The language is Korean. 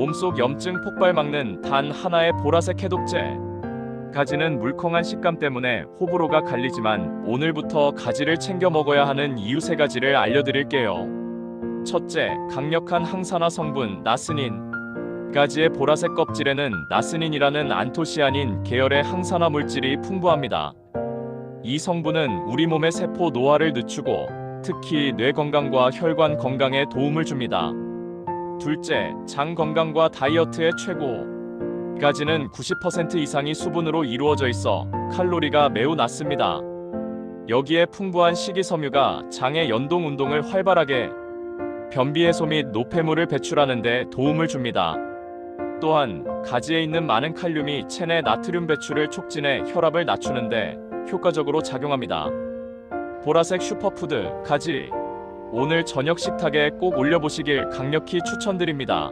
몸속 염증 폭발 막는 단 하나의 보라색 해독제. 가지는 물컹한 식감 때문에 호불호가 갈리지만 오늘부터 가지를 챙겨 먹어야 하는 이유 세 가지를 알려드릴게요. 첫째, 강력한 항산화 성분 나스닌. 가지의 보라색 껍질에는 나스닌이라는 안토시아닌 계열의 항산화 물질이 풍부합니다. 이 성분은 우리 몸의 세포 노화를 늦추고 특히 뇌 건강과 혈관 건강에 도움을 줍니다. 둘째, 장 건강과 다이어트에 최고. 가지는 90% 이상이 수분으로 이루어져 있어 칼로리가 매우 낮습니다. 여기에 풍부한 식이섬유가 장의 연동 운동을 활발하게 변비 해소 및 노폐물을 배출하는 데 도움을 줍니다. 또한 가지에 있는 많은 칼륨이 체내 나트륨 배출을 촉진해 혈압을 낮추는데 효과적으로 작용합니다. 보라색 슈퍼푸드 가지 오늘 저녁 식탁에 꼭 올려보시길 강력히 추천드립니다.